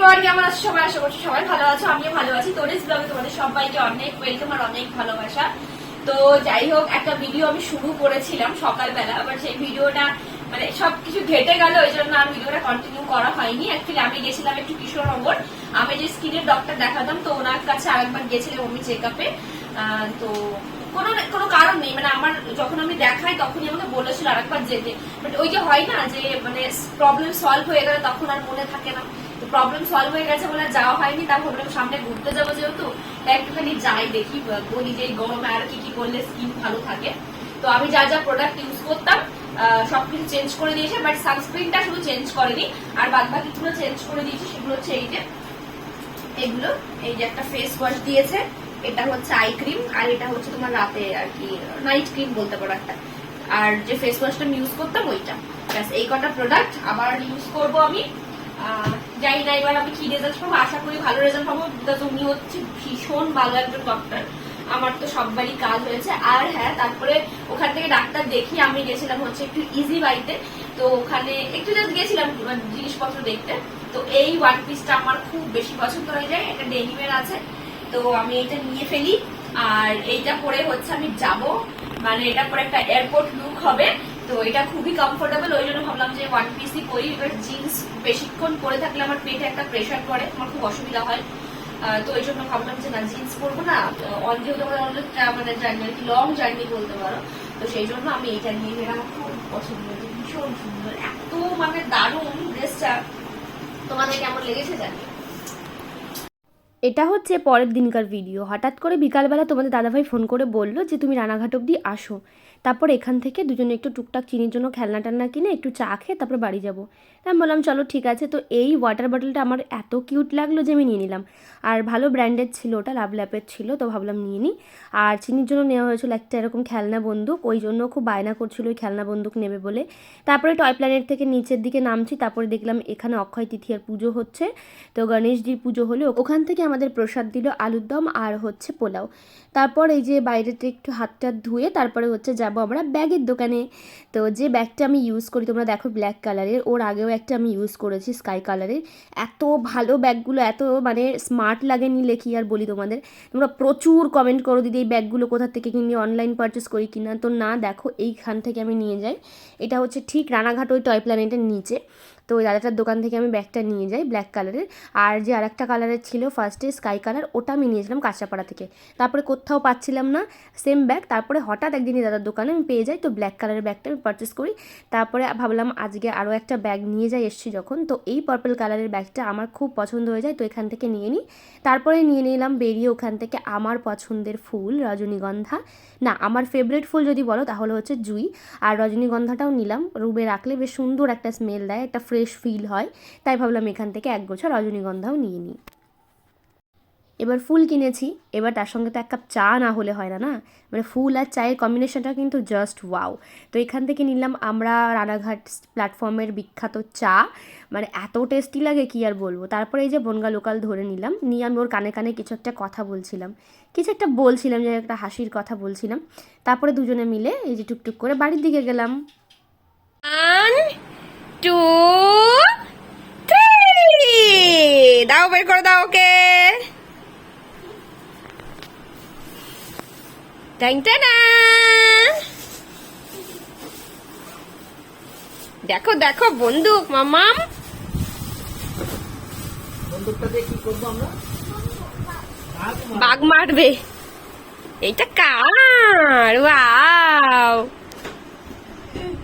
Everyone কেমন আছো? সবাই আশা করছি সবাই ভালো আছো, আমিও ভালো আছি। তোরিস ব্লগে তোমাদের সবাইকে অনেক ওয়েলকাম আর অনেক ভালোবাসা। তো যাই হোক, একটা ভিডিও আমি শুরু করেছিলাম সকালবেলা আবার সেই ভিডিওটা মানে সবকিছু ঘেটে গেল, ওই জন্য আর ভিডিওটা কন্টিনিউ করা হয়নি। অ্যাকচুয়ালি আমি গেছিলাম একটু কিশোরনগর আমি যে স্কিনের ডক্টর দেখাতাম, তো ওনার কাছে আরেকবার গেছিলাম আমি চেক আপে তো কোনো কোনো কারণ নেই। মানে আমার যখন আমি দেখাই, তখনই আমাকে বলেছিল আরেকবার যেতে। বাট ওই যে হয় না যে মানে প্রবলেম সলভ হয়ে গেলে তখন আর মনে থাকে না। প্রবলেম সলভ হয়ে গেছে বলে যাওয়া হয়নি, তার ভাবলাম সামনে ঘুরতে যাব যেহেতু একটুখানি যাই, দেখি, বলি যে গরমে আর কি কি করলে স্কিন ভালো থাকে। তো আমি যা যা প্রোডাক্ট ইউজ করতাম সবকিছু চেঞ্জ করে দিয়েছে বাট সানস্ক্রিনটা শুধু চেঞ্জ করেনি, আর বাদ বাকিগুলো চেঞ্জ করে দিয়েছি, সেগুলো হচ্ছে এই যে, এগুলো, এই যে একটা ফেস ওয়াশ দিয়েছে, এটা হচ্ছে আই ক্রিম আর এটা হচ্ছে তোমার রাতে আর কি নাইট ক্রিম বলতে পারো একটা। আর যে ফেস ওয়াশটা আমি ইউজ করতাম, ওইটা। ব্যাস, এই কটা প্রোডাক্ট আবার ইউজ করব আমি। জানি না, এবার আমি কি রেজাল্ট পাবো? আশা করি ভালো রেজাল্ট পাবো। বিকজ উনি হচ্ছে ভীষণ ভালো একজন ডক্টর আমার তো সববারই কাজ হয়েছে। আর হ্যাঁ তারপরে ওখান থেকে ডাক্তার দেখি, আমি গেছিলাম হচ্ছে একটু ইজি বাড়িতে তো ওখানে একটু জাস্ট গেছিলাম মানে জিনিসপত্র দেখতে। তো এই ওয়ান পিসটা আমার খুব বেশি পছন্দ হয়ে যায়। এটা ডেনিমের আছে। তো আমি এটা নিয়ে ফেলি। আর এইটা পরে হচ্ছে আমি যাব। মানে এটা পরে একটা এয়ারপোর্ট লুক হবে। তো এটা খুবই কমফোর্টেবল ওই জন্য ভাবলাম যে ওয়ান পিসই পরি। এবার জিন্স বেশিক্ষণ পরে থাকলে আমার পেটে একটা প্রেশার পড়ে, আমার খুব অসুবিধা হয়। তো ওই জন্য ভাবলাম যে না জিন্স পরবো না। অন যেহেতু আমাদের অনেক মানে জার্নি লং জার্নি বলতে পারো, তো সেই জন্য আমি এটা নিয়ে গেলাম। আমার খুব পছন্দ হয়েছে ভীষণ সুন্দর, এত মানে দারুণ ড্রেসটা তোমাদের কেমন লেগেছে জানি এটা হচ্ছে পরের দিনকার ভিডিও হঠাৎ করে বিকালবেলা তোমাদের দাদাভাই ফোন করে বলল যে, তুমি রানাঘাট অবধি আসো। তারপর এখান থেকে দুজনে একটু টুকটাক চিনির জন্য খেলনা টান্না কিনে একটু চা খেয়ে তারপর বাড়ি যাব। আমি বললাম, চলো ঠিক আছে। তো এই ওয়াটার বটলটা আমার এত কিউট লাগল যে আমি নিয়ে নিলাম। আর ভালো ব্র্যান্ডের ছিল, ওটা লাভ ল্যাপের ছিল, তো ভাবলাম নিয়ে নিই। আর চিনির জন্য নেওয়া হয়েছিল একটা এরকম খেলনা বন্দুক, ওই জন্য খুব বায়না করছিল ওই খেলনা বন্দুক নেবে বলে। তারপরে টয় প্ল্যানেট থেকে নিচের দিকে নামছি, তারপরে দেখলাম এখানে অক্ষয় তৃতীয়ার পুজো হচ্ছে। তো গণেশজির পুজো হলে, ওখান থেকে আমাদের প্রসাদ দিল আলুর দম আর হচ্ছে পোলাও। তারপর এই যে বাইরেতে একটু হাতটা ধুয়ে তারপরে হচ্ছে যাব আমরা ব্যাগের দোকানে। তো যে ব্যাগটা আমি ইউজ করি, তোমরা দেখো ব্ল্যাক কালারের ওর আগেও একটা আমি ইউজ করেছি স্কাই কালারের এত ভালো ব্যাগগুলো, এত মানে স্মার্ট লাগে নিলে কি আর বলি তোমাদের। তোমরা প্রচুর কমেন্ট করো দিদি, এই ব্যাগগুলো কোথা থেকে কিনি অনলাইন পারচেস করি কিনা। তো না, দেখো এইখান থেকে আমি নিয়ে যাই। এটা হচ্ছে ঠিক রানাঘাট ওই টয় প্ল্যানেটের নিচে। তো ওই দাদাটার দোকান থেকে আমি ব্যাগটা নিয়ে যাই ব্ল্যাক কালারের আর যে আরেকটা কালারের ছিল ফার্স্টে স্কাই কালার ওটা আমি নিয়েছিলাম কাঁচাপাড়া থেকে। তারপরে কোথাও পাচ্ছিলাম না সেম ব্যাগ তারপরে হঠাৎ একদিন এই দাদার দোকানে আমি পেয়ে যাই, তো ব্ল্যাক কালারের ব্যাগটা আমি পারচেস করি। তারপরে ভাবলাম আজকে আরও একটা ব্যাগ নিয়ে যাই এসছি যখন। তো এই পার্পল কালারের ব্যাগটা আমার খুব পছন্দ হয়ে যায়, তো এখান থেকে নিয়ে নিই। তারপরে নিয়ে নিলাম বেরিয়ে ওখান থেকে আমার পছন্দের ফুল, রজনীগন্ধা। না, আমার ফেভারিট ফুল যদি বলো তাহলে হচ্ছে জুই। আর রজনীগন্ধাটাও নিলাম। রুমে রাখলে বেশ সুন্দর একটা স্মেল দেয়, একটা ফ্রেশ ফিল হয়, তাই ভাবলাম এখান থেকে এক গোছা রজনীগন্ধাও নিয়ে নিই। এবার ফুল কিনেছি, এবার তার সঙ্গে তো এক কাপ চা না হলে হয় না না? মানে ফুল আর চায়ের কম্বিনেশনটা কিন্তু জাস্ট ওয়াও তো এখান থেকে নিলাম আমরা রানাঘাট প্ল্যাটফর্মের বিখ্যাত চা। মানে এত টেস্টি লাগে, কি আর বলব? তারপরে এই যে বনগা লোকাল ধরে নিলাম। নিয়ে আমি ওর কানে কানে কিছু একটা কথা বলছিলাম। কিছু একটা বলছিলাম, যে একটা হাসির কথা বলছিলাম। তারপরে দুজনে মিলে এই যে টুকটুক করে বাড়ির দিকে গেলাম। টু থ্রি দাও বের করে দাও ওকে। দেখো দেখো বন্দুক মামাম। বন্দুকটা দিয়ে কি করব আমরা? বাঘ মারবে। এইটা কার? ওয়াও।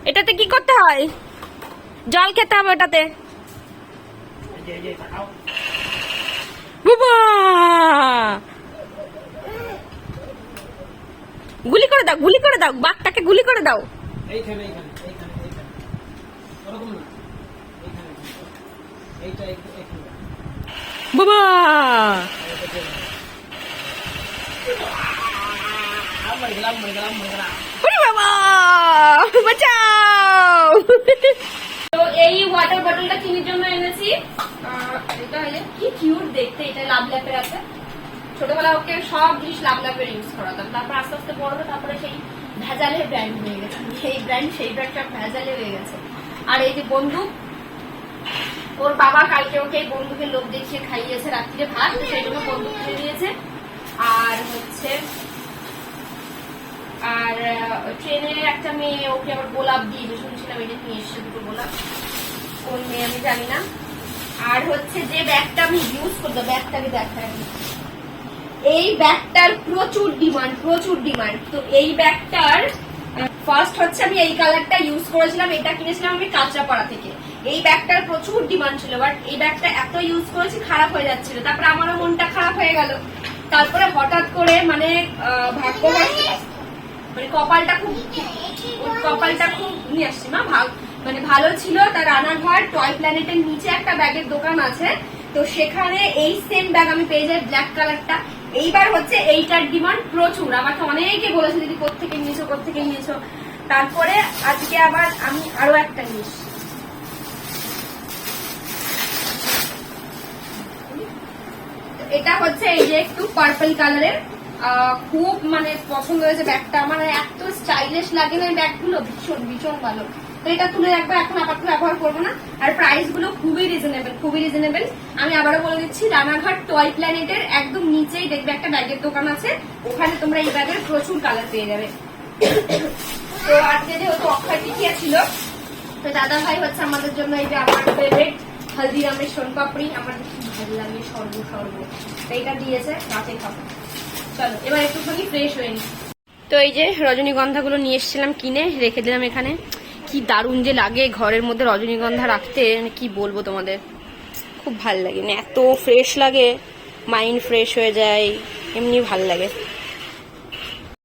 এটাতে কি করতে হয়? জল খেতে হবে ওটাতে। গুলি করে দাও গুলি করে দাও বাঘটাকে গুলি করে দাও। বাবা! বাবা! বাঁচাও! এই ওয়াটার বটলটা চিনির জন্য এনেছি। কি কিউট দেখতে, এটা লাভ ল্যাপের আছে। ছোটবেলা ওকে সব জিনিস লাভ ল্যাপের ইউজ করাতাম। তারপর আস্তে আস্তে বড় তারপরে সেই ভেজালের ব্র্যান্ড হয়ে গেছে। সেই ব্র্যান্ড সেই ব্র্যান্ড সব ভেজালে হয়ে গেছে। আর এই যে বন্দুক ওর বাবা কালকে ওকে বন্ধুকে লোক দেখিয়ে খাইয়েছে রাত্রিরে ভাত সেই জন্য বন্ধু খেয়ে নিয়েছে। আর হচ্ছে আর আহ, ট্রেনের একটা মেয়ে ওকে আবার গোলাপ দিয়েছে। শুনছিলাম এটা নিয়ে এসছে দুটো গোলাপ। কোন মেয়ে আমি জানি না। আর হচ্ছে যে ব্যাগটা আমি ইউজ করব ব্যাগটাকে দেখাই এই ব্যাগটার প্রচুর ডিমান্ড প্রচুর ডিমান্ড। তো এই ব্যাগটার ফার্স্ট হচ্ছে আমি এই কালারটা ইউজ করেছিলাম এটা কিনেছিলাম আমি কাঁচরাপাড়া থেকে। এই ব্যাগটার প্রচুর ডিমান্ড ছিল বাট এই ব্যাগটা এত ইউজ করেছি খারাপ হয়ে যাচ্ছিল। তারপরে আমারও মনটা খারাপ হয়ে গেল। তারপরে হঠাৎ করে মানে আহ, ভাগ্যবশত মানে কপালটা খুব কপালটা খুব নিয়ে আসছি, মা ভাগ মানে ভালো ছিল তার রানাঘাট টয় প্ল্যানেটের নিচে একটা ব্যাগের দোকান আছে। তো সেখানে এই সেম ব্যাগ আমি পেয়ে যাই ব্ল্যাক কালারটা এইবার হচ্ছে এইটার ডিমান্ড প্রচুর। আমাকে অনেকে বলেছে, দিদি কোথেকে নিয়েছো কোথেকে নিয়েছো? তারপরে আজকে আবার আমি আরও একটা নিয়েছি। এটা হচ্ছে এই যে একটু পার্পল কালারের খুব মানে পছন্দ হয়েছে ব্যাগটা। মানে এত স্টাইলিশ লাগে না ব্যাগগুলো, ভীষণ ভীষণ ভালো। তো এটা তুলে রাখব, এখন আপাতত ব্যবহার করব না। আর প্রাইসগুলো খুবই রিজনেবল খুবই রিজনেবল আমি আবারও বলে দিচ্ছি, রানাঘাট টয় প্ল্যানেটের একদম নিচেই দেখবে একটা ব্যাগের দোকান আছে। ওখানে তোমরা এই ব্যাগের প্রচুর কালার পেয়ে যাবে। তো আজকে যেহেতু অক্ষয় তৃতীয়া ছিল, তো দাদা ভাই হচ্ছে আমাদের জন্য এই যে আমার ফেভারিট হলদিরামের সোনপাপড়ি। আমার ভালো লাগে সর্ব সর্ব। তো এইটা দিয়েছে, রাতে খাব। এবার তো এই যে রজনীগন্ধাগুলো নিয়ে এসেছিলাম কিনে, রেখে দিলাম এখানে। কি দারুণ যে লাগে ঘরের মধ্যে রজনীগন্ধা রাখতে মানে কি বলব তোমাদের। খুব ভালো লাগে মানে এত ফ্রেশ লাগে মাইন্ড ফ্রেশ হয়ে যায়, এমনি ভালো লাগে।